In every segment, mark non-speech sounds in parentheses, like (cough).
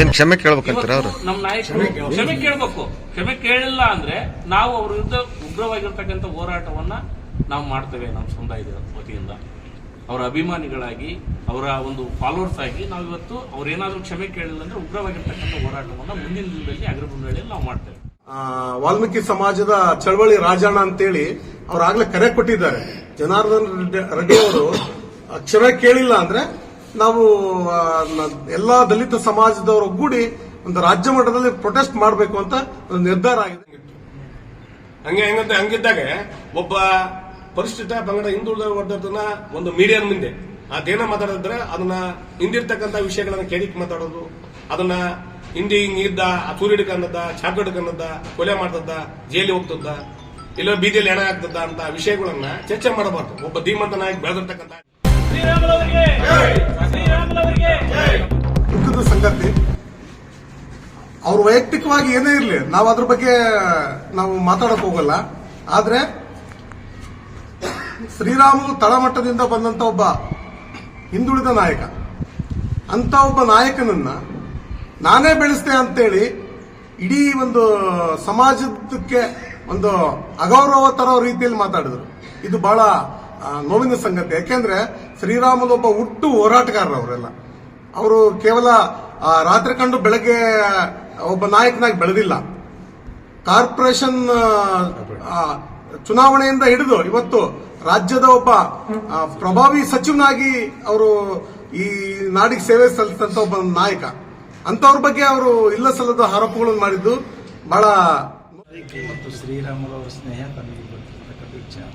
ಏನ್ ಕ್ಷಮೆ ಕೇಳ್ಬೇಕಂತೀರ ಅವರು? ನಮ್ಮ ನಾಯಕರು ಕ್ಷಮೆ ಕೇಳಬೇಕು. ಕ್ಷಮೆ ಕೇಳಿಲ್ಲ ಅಂದ್ರೆ ನಾವು ಅವ್ರ ವಿರುದ್ಧ ಉಗ್ರವಾಗಿರ್ತಕ್ಕಂಥ ಹೋರಾಟವನ್ನ ನಾವು ಮಾಡ್ತೇವೆ ನಮ್ಮ ಸಮುದಾಯದ ವತಿಯಿಂದ. ಅವರ ಅಭಿಮಾನಿಗಳಾಗಿ ಅವರ ಒಂದು ಫಾಲೋವರ್ಸ್ ಆಗಿ ನಾವು ಇವತ್ತು ಅವರೇನಾದರೂ ಕ್ಷಮೆ ಕೇಳಿಲ್ಲ ಅಂದ್ರೆ ಉಗ್ರವಾಗಿರ್ತಕ್ಕಂಥ ಹೋರಾಟವನ್ನು ಮುಂದಿನ ದಿನದಲ್ಲಿ ಅಗ್ರಬುಂದಳಿಯಲ್ಲಿ ನಾವು ಮಾಡ್ತೇವೆ. ವಾಲ್ಮೀಕಿ ಸಮಾಜದ ಚಳವಳಿ ರಾಜಣ್ಣ ಅಂತೇಳಿ ಅವ್ರು ಆಗ್ಲೇ ಕರೆ ಕೊಟ್ಟಿದ್ದಾರೆ. ಜನಾರ್ದನ್ ರೆಡ್ಡಿ- ರೆಡ್ಡಿ ಅವರು ಕ್ಷಮೆ ಕೇಳಿಲ್ಲ ಅಂದ್ರೆ ನಾವು ಎಲ್ಲಾ ದಲಿತ ಸಮಾಜದವರು ಒಗ್ಗೂಡಿ ಒಂದು ರಾಜ್ಯ ಮಟ್ಟದಲ್ಲಿ ಪ್ರೊಟೆಸ್ಟ್ ಮಾಡಬೇಕು ಅಂತ ಒಂದು ನಿರ್ಧಾರ ಆಗಿದೆ. ಹಂಗೆ ಹೆಂಗಂತ ಹಂಗಿದ್ದಾಗ ಒಬ್ಬ ಪರಿಶಿಷ್ಟ ಪಂಗಡ ಹಿಂದುಳಿದ ವರ್ಗದನ್ನ ಒಂದು ಮೀಡಿಯನ್ ಮುಂದೆ. ಅದೇನ ಮಾತಾಡಿದ್ರೆ ಅದನ್ನ ಹಿಂದಿರ್ತಕ್ಕಂಥ ವಿಷಯಗಳನ್ನ ಕೇಳಿಕ್ ಮಾತಾಡೋದು. ಅದನ್ನ ಹಿಂದಿ ಹಿಂಗಿದ್ದ ಸೂರ್ಯ ಚಾಕು ಹಿಡ್ಕಂದದ್ದ ಕೊಲೆ ಮಾಡ್ತದ್ದ ಜೈಲಿ ಹೋಗ್ತದ್ದ ಇಲ್ಲ ಬೀದಿಯಲ್ಲಿ ಎಣ ಆಗ್ತದ ಅಂತ ವಿಷಯಗಳನ್ನ ಚರ್ಚೆ ಮಾಡಬಾರ್ದು. ಒಬ್ಬ ಧೀಮಂತನಾಗಿ ನಾಯಕ ಬೆಳೆದಿರ್ತಕ್ಕಂಥ ದುಃಖದ ಸಂಗತಿ ಅವ್ರು ವೈಯಕ್ತಿಕವಾಗಿ ಏನೇ ಇರಲಿ ನಾವು ಅದ್ರ ಬಗ್ಗೆ ನಾವು ಮಾತಾಡಕ್ ಹೋಗಲ್ಲ. ಆದ್ರೆ ಶ್ರೀರಾಮುಲು ತಳಮಟ್ಟದಿಂದ ಬಂದಂತ ಒಬ್ಬ ಹಿಂದುಳಿದ ನಾಯಕ. ಅಂತ ಒಬ್ಬ ನಾಯಕನನ್ನ ನಾನೇ ಬೆಳೆಸ್ತೆ ಅಂತೇಳಿ ಇಡೀ ಒಂದು ಸಮಾಜಕ್ಕೆ ಒಂದು ಅಗೌರವ ತರೋ ರೀತಿಯಲ್ಲಿ ಮಾತಾಡಿದ್ರು. ಇದು ಬಹಳ ನೋವಿನ ಸಂಗತಿ. ಯಾಕೆಂದ್ರೆ ಶ್ರೀರಾಮುಲು ಒಬ್ಬ ಹುಟ್ಟು ಹೋರಾಟಗಾರರು ಅವರೆಲ್ಲ. ಅವರು ಕೇವಲ ರಾತ್ರಿ ಕಂಡು ಬೆಳಗ್ಗೆ ಒಬ್ಬ ನಾಯಕನಾಗಿ ಬೆಳೆದಿಲ್ಲ. ಕಾರ್ಪೊರೇಷನ್ ಚುನಾವಣೆಯಿಂದ ಹಿಡಿದು ಇವತ್ತು ರಾಜ್ಯದ ಒಬ್ಬ ಪ್ರಭಾವಿ ಸಚಿವನಾಗಿ ಅವರು ಈ ನಾಡಿಗೆ ಸೇವೆ ಸಲ್ಲಿಸಿದಂತ ಒಬ್ಬ ನಾಯಕ. ಅಂತವ್ರ ಬಗ್ಗೆ ಅವರು ಇಲ್ಲ ಸಲ್ಲದ ಆರೋಪಗಳನ್ನು ಮಾಡಿದ್ದು ಬಹಳ ಮತ್ತು ಶ್ರೀರಾಮುಲು ಅವರ ಸ್ನೇಹ ತಮಗೆ ಗೊತ್ತಿರತಕ್ಕಂಥ ವಿಚಾರ.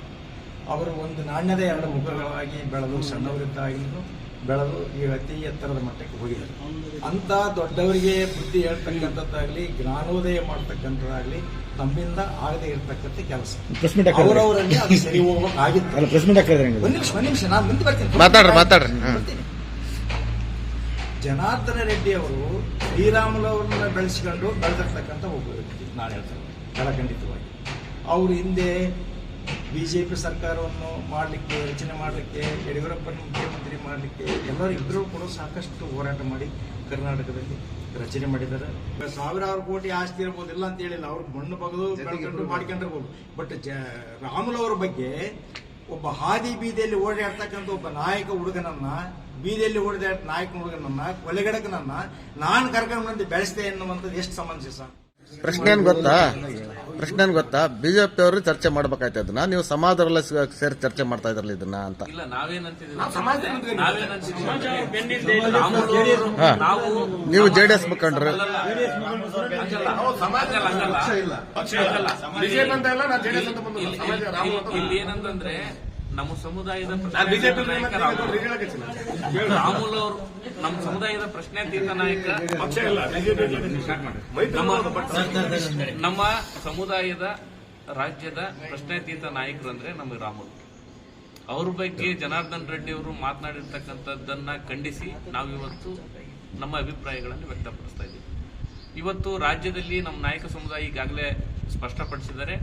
ಅವರು ಒಂದು ನಾಣ್ಯದ ಎರಡು ಮುಖಗಳಾಗಿ ಬೆಳೆದು ಸಣ್ಣವರಿದ್ದಾಗಿದ್ದು ಬೆಳೆದು ಈ ಅತಿ ಎತ್ತರದ ಮಟ್ಟಕ್ಕೆ ಹೋಗಿದ್ದಾರೆ. ಅಂತ ದೊಡ್ಡವರಿಗೆ ಬುದ್ಧಿ ಹೇಳ್ತಕ್ಕಂಥದ್ದಾಗಲಿ ಜ್ಞಾನೋದಯ ಮಾಡ್ತಕ್ಕಂಥದ್ದಾಗಲಿ ತಮ್ಮಿಂದ ಆಗದೆ ಇರತಕ್ಕಂಥ ಕೆಲಸ. ಅವರವರಲ್ಲಿ ಅದು ಸರಿ ಹೋಗ್ಬೇಕಾಗಿತ್ತು (laughs) ನಿಮಿಷ ಒಂದ್ ನಿಮಿಷ ನಾನು ಮುಂದೆ ಬರ್ತೀನಿ. ಮಾತಾಡ್ರಿ, ಮಾತಾಡ್ರಿ. ಜನಾರ್ದನ ರೆಡ್ಡಿ ಅವರು ಶ್ರೀರಾಮುಲವ್ರನ್ನ ಬೆಳೆಸಿಕೊಂಡು ಬೆಳೆದಿರ್ತಕ್ಕಂಥ ಒಬ್ಬ ವ್ಯಕ್ತಿ ನಾನು ಹೇಳ್ತೇನೆ ಖಂಡಿತವಾಗಿ ಅವರು ಹಿಂದೆ ಬಿಜೆಪಿ ಸರ್ಕಾರವನ್ನು ಮಾಡಲಿಕ್ಕೆ ರಚನೆ ಮಾಡಲಿಕ್ಕೆ ಯಡಿಯೂರಪ್ಪನ ಮುಖ್ಯಮಂತ್ರಿ ಮಾಡಲಿಕ್ಕೆ ಎಲ್ಲರೂ ಇಬ್ಬರೂ ಕೂಡ ಸಾಕಷ್ಟು ಹೋರಾಟ ಮಾಡಿ ಕರ್ನಾಟಕದಲ್ಲಿ ರಚನೆ ಮಾಡಿದ್ದಾರೆ. ಸಾವಿರಾರು ಕೋಟಿ ಆಸ್ತಿ ಇರ್ಬೋದಿಲ್ಲ ಅಂತ ಹೇಳಿಲ್ಲ. ಅವ್ರು ಮಣ್ಣು ಬಗದು ಬೆಳ್ಕೊಂಡು ಮಾಡ್ಕೊಂಡಿರ್ಬೋದು. ಬಟ್ ಜ ರಾಮುಲವ್ರ ಅವರ ಬಗ್ಗೆ ಒಬ್ಬ ಹಾದಿ ಬೀದಿಯಲ್ಲಿ ಓಡಾಡ್ತಕ್ಕಂಥ ಒಬ್ಬ ನಾಯಕ ಹುಡುಗನನ್ನ ಬೀದಿಯಲ್ಲಿ ಓಡಾಡ ನಾಯಕ ಹುಡುಗನನ್ನ ಕೊಲೆಗಡಕನನ್ನ ನಾನು ಕರ್ಕೊಂಡು ಬಂದು ಬೆಳೆಸ್ತೆ ಎನ್ನುವಂಥದ್ದು ಎಷ್ಟು ಸಮಂಜಸ? ಪ್ರಶ್ನೆ ಏನ್ ಗೊತ್ತಾ? ಪ್ರಶ್ನೆ ಗೊತ್ತಾ? ಬಿಜೆಪಿ ಅವರು ಚರ್ಚೆ ಮಾಡ್ಬೇಕಾಯ್ತು ಅದನ್ನ. ನೀವು ಸಮಾಜದವರೆಲ್ಲ ಸೇರಿ ಚರ್ಚೆ ಮಾಡ್ತಾ ಇದ್ರಲ್ಲ ಇದನ್ನ ಅಂತ. ಇಲ್ಲ ಹಾ. ನಾವು ನೀವು ಜೆಡಿಎಸ್ ಡಿ ಎಸ್ ಹಂಗಲ್ಲ. ಹಂಗಲ್ಲ, ಹಂಗಲ್ಲ. ಹಂಗಲ್ಲ. ಬಿಜೆಪಿ ಅಂತ ಇಲ್ಲ ನಾನು ಜೆಡಿಎಸ್ ಅಂತ ಬಂದು ಸಮಾಜ ರಾಮ ಅಂತ ಇಲ್ಲಿ ಏನಂತಂದ್ರೆ ನಮ್ಮ ಸಮುದಾಯದ ರಾಮುಲ್ ಅವರು ನಮ್ಮ ಸಮುದಾಯದ ಪ್ರಶ್ನಾತೀತ ನಾಯಕ. ನಮ್ಮ ಸಮುದಾಯದ ರಾಜ್ಯದ ಪ್ರಶ್ನಾತೀತ ನಾಯಕರು ಅಂದ್ರೆ ನಮಗೆ ರಾಮುಲ್. ಅವ್ರ ಬಗ್ಗೆ ಜನಾರ್ದನ್ ರೆಡ್ಡಿ ಅವರು ಮಾತನಾಡಿರ್ತಕ್ಕಂಥದ್ದನ್ನ ಖಂಡಿಸಿ ನಾವಿವತ್ತು ನಮ್ಮ ಅಭಿಪ್ರಾಯಗಳನ್ನು ವ್ಯಕ್ತಪಡಿಸ್ತಾ ಇದ್ದೀವಿ. ಇವತ್ತು ರಾಜ್ಯದಲ್ಲಿ ನಮ್ಮ ನಾಯಕ ಸಮುದಾಯ ಈಗಾಗಲೇ ಸ್ಪಷ್ಟಪಡಿಸಿದ್ದಾರೆ.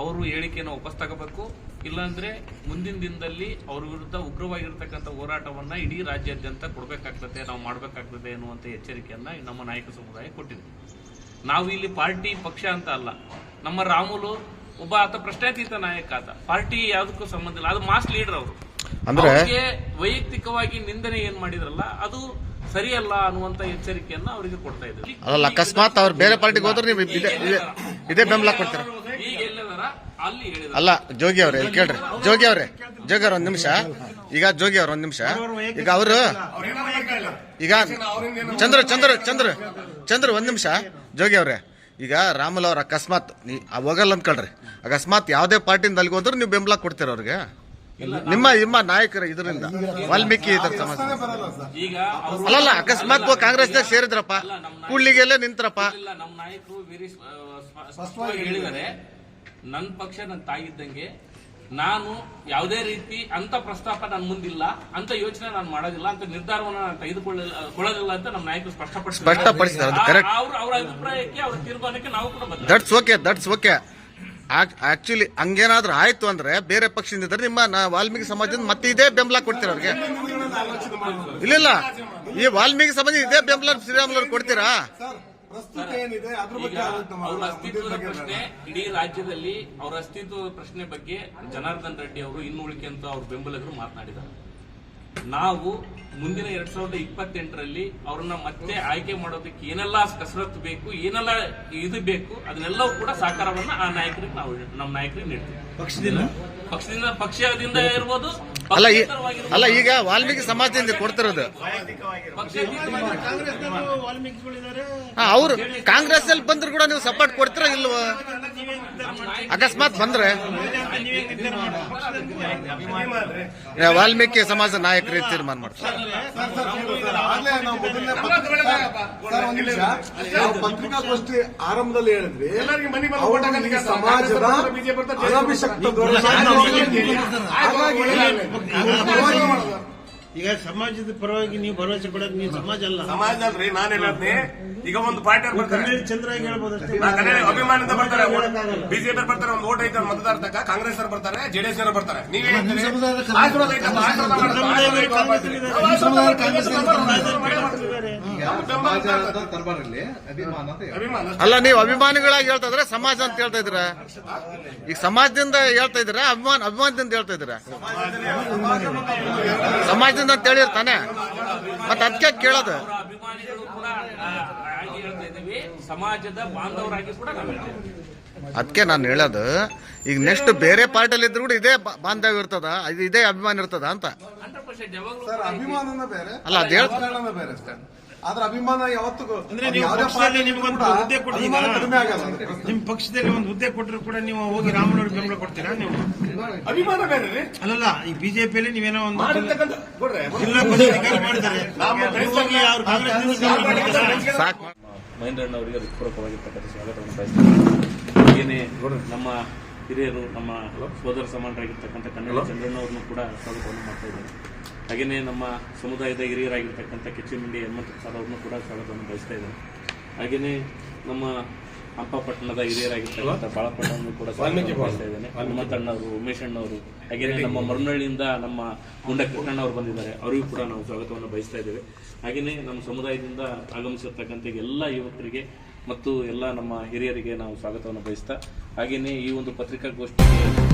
ಅವರು ಹೇಳಿಕೆಯನ್ನು ವಾಪಸ್ ತಗೋಬೇಕು. ಇಲ್ಲಾಂದ್ರೆ ಮುಂದಿನ ದಿನದಲ್ಲಿ ಅವ್ರ ವಿರುದ್ಧ ಉಗ್ರವಾಗಿರ್ತಕ್ಕಂಥ ಹೋರಾಟವನ್ನ ಇಡೀ ರಾಜ್ಯಾದ್ಯಂತ ಕೊಡಬೇಕಾಗ್ತದೆ ನಾವು ಮಾಡಬೇಕಾಗ್ತದೆ ಎನ್ನುವಂತ ಎಚ್ಚರಿಕೆಯನ್ನ ನಮ್ಮ ನಾಯಕ ಸಮುದಾಯ ಕೊಟ್ಟಿದೆ ನಾವು ಇಲ್ಲಿ ಪಾರ್ಟಿ ಪಕ್ಷ ಅಂತ ಅಲ್ಲ ನಮ್ಮ ರಾಮುಲು ಒಬ್ಬ ಆತ ಪ್ರಶ್ನಾತೀತ ನಾಯಕ ಆತ. ಪಾರ್ಟಿ ಯಾವುದಕ್ಕೂ ಸಂಬಂಧ ಇಲ್ಲ ಅದು ಮಾಸ್ ಲೀಡರ್ ಅವರು. ಅಂದ್ರೆ- ವೈಯಕ್ತಿಕವಾಗಿ ನಿಂದನೆ ಏನ್ ಮಾಡಿದ್ರಲ್ಲ ಅದು ಸರಿಯಲ್ಲ ಅನ್ನುವಂತ ಎಚ್ಚರಿಕೆಯನ್ನ ಅವರಿಗೆ ಕೊಡ್ತಾ ಇದ್ದೀವಿ ಅದಲ್ಲ ಅಕಸ್ಮಾತ್ ಅವ್ರು ಬೇರೆ ಪಾರ್ಟಿಗೆ ಹೋದ್ರೆ ನೀವು ಇದೇ ಬೆಂಬಲ ಕೊಡ್ತೀರ? ಅಲ್ಲಿ ಜೋಗಿ ಅವ್ರೆ ಕೇಳ್ರಿ. ಜೋಗಿ ಅವ್ರೆ ಜೋಗಿ ಅವ್ರ ಒಂದ್ ನಿಮಿಷ. ಈಗ ಜೋಗಿ ಅವ್ರ ಒಂದ್ ನಿಮಿಷ. ಈಗ ಅವರು ಈಗ ಚಂದ್ರ ಚಂದ್ರ ಚಂದ್ರ ಚಂದ್ರ ಒಂದ್ ನಿಮಿಷ. ಜೋಗಿ ಅವ್ರೆ ಈಗ ರಾಮುಲ್ ಅವ್ರ ಅಕಸ್ಮಾತ್ ನೀ ಅಂತ ಹೋಗಲ್ಲ ಅಂದ್ಕೊಳ್ರಿ ಅಕಸ್ಮಾತ್ ಯಾವ್ದೇ ಪಾರ್ಟಿಯಿಂದ ಅಲ್ಲಿಗೆ ಹೋದ್ರೆ ನೀವು ಬೆಂಬಲ ಕೊಡ್ತೀರ ಅವ್ರಿಗೆ. ನಿಮ್ಮ ನಿಮ್ಮ ನಾಯಕರ ಇದರಿಂದ. ವಾಲ್ಮೀಕಿ ಇದ್ರ ಸಮಸ್ಯೆ ಅಲ್ಲಲ್ಲ ಅಕಸ್ಮಾತ್ ಕಾಂಗ್ರೆಸ್ ಸೇರಿದ್ರಪ್ಪ. ಕೂಡ್ಲಿಗೆಲ್ಲ ನಿಂತ್ರಪ್ಪ. ನನ್ನ ಪಕ್ಷ ನನ್ನ ತಾಯಿದ್ದಂಗೆ ನಾನು ಯಾವುದೇ ರೀತಿ ಅಂತ ಪ್ರಸ್ತಾಪ ನನ್ನ ಮುಂದಿಲ್ಲ ಅಂತ ಯೋಚನೆ ನಾನು ಮಾಡೋದಿಲ್ಲ ಅಂತ ನಿರ್ಧಾರವನ್ನು ನಾನು ತೆಗೆದುಕೊಳ್ಳೋದಿಲ್ಲ ಅಂತ ನಮ್ಮ ನಾಯಕರು ಸ್ಪಷ್ಟಪಡಿಸಿದ್ದಾರೆ. ಅವ್ರ ಅವರ ಅಭಿಪ್ರಾಯಕ್ಕೆ ಅವರ ತೀರ್ಮಾನಕ್ಕೆ ನಾವು ಕೂಡ that's okay that's okay actually ಹಂಗೇನಾದ್ರೂ ಆಯ್ತು ಅಂದ್ರೆ ಬೇರೆ ಪಕ್ಷದಿಂದ ಇದ್ರೆ ನಿಮ್ಮ ನಾ ವಾಲ್ಮೀಕಿ ಸಮಾಜದಿಂದ ಮತ್ತೆ ಇದೇ ಬೆಂಬಲ ಕೊಡ್ತೀರಾ ಅವ್ರಿಗೆ? ಇಲ್ಲ ಇಲ್ಲ ಈ ವಾಲ್ಮೀಕಿ ಸಮಾಜ ಇದೇ ಬೆಂಬಲ ಶ್ರೀರಾಮುಲು ಕೊಡ್ತೀರಾ? ಸರ್ ಪ್ರಸ್ತುತ ಏನಿದೆ ಅದ್ರ ಬಗ್ಗೆ ಆಲೋಚನೆ ಅವರ ಅಸ್ತಿತ್ವದ ಪ್ರಶ್ನೆ ಇಡೀ ರಾಜ್ಯದಲ್ಲಿ ಅವರ ಅಸ್ತಿತ್ವದ ಪ್ರಶ್ನೆ ಬಗ್ಗೆ ಜನಾರ್ದನ್ ರೆಡ್ಡಿ ಅವರು ಇನ್ನು ಉಳಿಕೆ ಅಂತ ಅವ್ರ ಬೆಂಬಲಿಗರು ಮಾತನಾಡಿದ್ದಾರೆ. ನಾವು ಮುಂದಿನ ಎರಡ್ ಸಾವಿರದ ಇಪ್ಪತ್ತೆಂಟರಲ್ಲಿ ಅವ್ರನ್ನ ಮತ್ತೆ ಆಯ್ಕೆ ಮಾಡೋದಕ್ಕೆ ಏನೆಲ್ಲ ಕಸರತ್ತು ಬೇಕು ಏನೆಲ್ಲ ಇದು ಬೇಕು ಅದನ್ನೆಲ್ಲವೂ ಕೂಡ ಸಹಕಾರವನ್ನ ಆ ನಾಯಕರಿಗೆ ನಾವು ನಮ್ಮ ನಾಯಕರಿಗೆ ನೀಡ್ತೀವಿ. ಪಕ್ಷದಿಂದ? ಪಕ್ಷದಿಂದ ಪಕ್ಷದಿಂದ ಇರ್ಬೋದು ಅಲ್ಲ. ಅಲ್ಲ ಈಗ ವಾಲ್ಮೀಕಿ ಸಮಾಜದಿಂದ ಕೊಡ್ತಿರೋದು ಅವ್ರು ಕಾಂಗ್ರೆಸ್ ಅಲ್ಲಿ ಬಂದ್ರು ಕೂಡ ನೀವು ಸಪೋರ್ಟ್ ಕೊಡ್ತೀರಾ ಇಲ್ವಾ ಅಕಸ್ಮಾತ್ ಬಂದ್ರೆ ವಾಲ್ಮೀಕಿ ಸಮಾಜ ನಾಯಕರು ತೀರ್ಮಾನ ಮಾಡ್ತಾರೆ ನಾವು ಮೊದಲನೇ ಪತ್ರಿಕಾಗೋಷ್ಠಿ ಆರಂಭದಲ್ಲಿ ಹೇಳಿದ್ವಿ. ಎಲ್ಲರಿಗೆ ಮನೆ ಬಂದು ಅವರು vote ಸಮಾಜದ ಬರ್ತಾರೆ. ಹಾಗಾಗಿ. ಈಗ ಸಮಾಜದ ಪರವಾಗಿ ನೀವು ಭರವಸೆ ಕೊಡೋದು ನೀವು ಸಮಾಜ ಅಲ್ಲ. ಸಮಾಜ ಅಲ್ರಿ ನಾನು ಹೇಳ್ತೀನಿ? ಈಗ ಒಂದು ಪಾರ್ಟಿ ಅವ್ರು ಬರ್ತಾರೆ. ಚಂದ್ರ ಹೇಳ್ಬೋದು ಅಭಿಮಾನದಿಂದ ಬರ್ತಾರೆ ಬಿಜೆಪಿ ಬರ್ತಾರೆ ಒಂದು ಓಟ್ ಐತೆ ಮತದಾರ ತಕ್ಕ ಕಾಂಗ್ರೆಸ್ ಅವರು ಬರ್ತಾರೆ ಜೆಡಿಎಸ್ ಅವರು ಬರ್ತಾರೆ. ನೀವೇ ಅಲ್ಲ ನೀವು ಅಭಿಮಾನಿಗಳಾಗಿ ಹೇಳ್ತಾ ಇದ್ರೆ ಸಮಾಜ ಅಂತ ಹೇಳ್ತಾ ಇದ್ರ ಈಗ ಸಮಾಜದಿಂದ ಹೇಳ್ತಾ ಇದ್ರ ಅಭಿಮಾನ ಅಭಿಮಾನದಿಂದ ಹೇಳ್ತಾ ಇದ್ದೀರಾ ಸಮಾಜದಿಂದ ಅಂತ ಹೇಳಿರ್ತಾನೆ ಮತ್ತೆ ಅದಕ್ಕೆ ಕೇಳೋದು. ಸಮಾಜದ ಬಾಂಧವರಾಗಿ ಕೂಡ ಅದಕ್ಕೆ ನಾನು ಹೇಳೋದು ಈಗ ನೆಕ್ಸ್ಟ್ ಬೇರೆ ಪಾರ್ಟಿಯಲ್ಲಿ ಇದ್ರು ಕೂಡ ಇದೇ ಬಾಂಧವ್ಯ ಇರ್ತದ ಇದು ಇದೇ ಅಭಿಮಾನ ಇರ್ತದ ಅಂತ. ಅಲ್ಲ, ಅದ್ ಆದ್ರೆ ಅಭಿಮಾನ ಯಾವತ್ತೂ ಅಂದ್ರೆ ನೀವು ಪಕ್ಷದಲ್ಲಿ ನಿಮ್ಗೊಂದು ಹುದ್ದೆ ಕೊಟ್ಟಿದ್ದೀರಾ? ನಿಮ್ ಪಕ್ಷದಲ್ಲಿ ಒಂದು ಹುದ್ದೆ ಕೊಟ್ಟರು ಕೂಡ ನೀವು ಹೋಗಿ ರಾಮನವ್ರಿಗೆ ಬೆಂಬಲ ಕೊಡ್ತೀರಾ ನೀವು? ಅಭಿಮಾನ. ಬೇರೆ ಅಲ್ಲಲ್ಲ ಈ ಬಿಜೆಪಿಯಲ್ಲಿ ನೀವೇನೋ ಒಂದು ಜಿಲ್ಲಾ ಪದಾಧಿಕಾರಿ ಮಾಡಿದ್ದಾರೆ ಅವ್ರ ಕಾಂಗ್ರೆಸ್ ಸಾಕು. ಅವರಿಗೆ ಹೃತ್ಪೂರ್ವಕವಾಗಿರ್ತಕ್ಕಂಥ ಸ್ವಾಗತವನ್ನು ಏನೇ ನಮ್ಮ ಹಿರಿಯರು ನಮ್ಮ ಸೋದರ ಸಮಾನರಾಗಿರ್ತಕ್ಕಂಥ ಕನ್ನಡ ಚಂದ್ರಣ್ಣ ಅವ್ರನ್ನು ಕೂಡ ಸ್ವಾಗತವನ್ನು ಮಾಡ್ತಾ ಇದ್ದಾರೆ ಹಾಗೇನೆ ನಮ್ಮ ಸಮುದಾಯದ ಹಿರಿಯರಾಗಿರ್ತಕ್ಕಂಥ ಕಿಚ್ಚುಮಿಂಡಿ ಹನುಮಂತ ಸರ್ ಅವ್ರನ್ನು ಕೂಡ ಸ್ವಾಗತವನ್ನು ಬಯಸ್ತಾ ಇದ್ದಾರೆ ಹಾಗೇನೆ ನಮ್ಮ ಹಂಪಪಟ್ಟಣದ ಹಿರಿಯರಾಗಿರ್ತಕ್ಕಂಥ ಬಾಳಪಟ್ಟವನ್ನು ಕೂಡ ಹನುಮಂತಣ್ಣವರು ಉಮೇಶ್ ಅಣ್ಣವರು ಹಾಗೆ ನಮ್ಮ ಮರನಹಳ್ಳಿಯಿಂದ ನಮ್ಮ ಗುಂಡ ಕೃಷ್ಣಣ್ಣ ಅವರು ಬಂದಿದ್ದಾರೆ. ಅವರಿಗೂ ಕೂಡ ನಾವು ಸ್ವಾಗತವನ್ನು ಬಯಸ್ತಾ ಇದ್ದೇವೆ. ಹಾಗೆಯೇ ನಮ್ಮ ಸಮುದಾಯದಿಂದ ಆಗಮಿಸಿರ್ತಕ್ಕಂಥ ಎಲ್ಲ ಯುವಕರಿಗೆ ಮತ್ತು ಎಲ್ಲ ನಮ್ಮ ಹಿರಿಯರಿಗೆ ನಾವು ಸ್ವಾಗತವನ್ನು ಬಯಸ್ತಾ ಹಾಗೆಯೇ ಈ ಒಂದು ಪತ್ರಿಕಾಗೋಷ್ಠಿಗೆ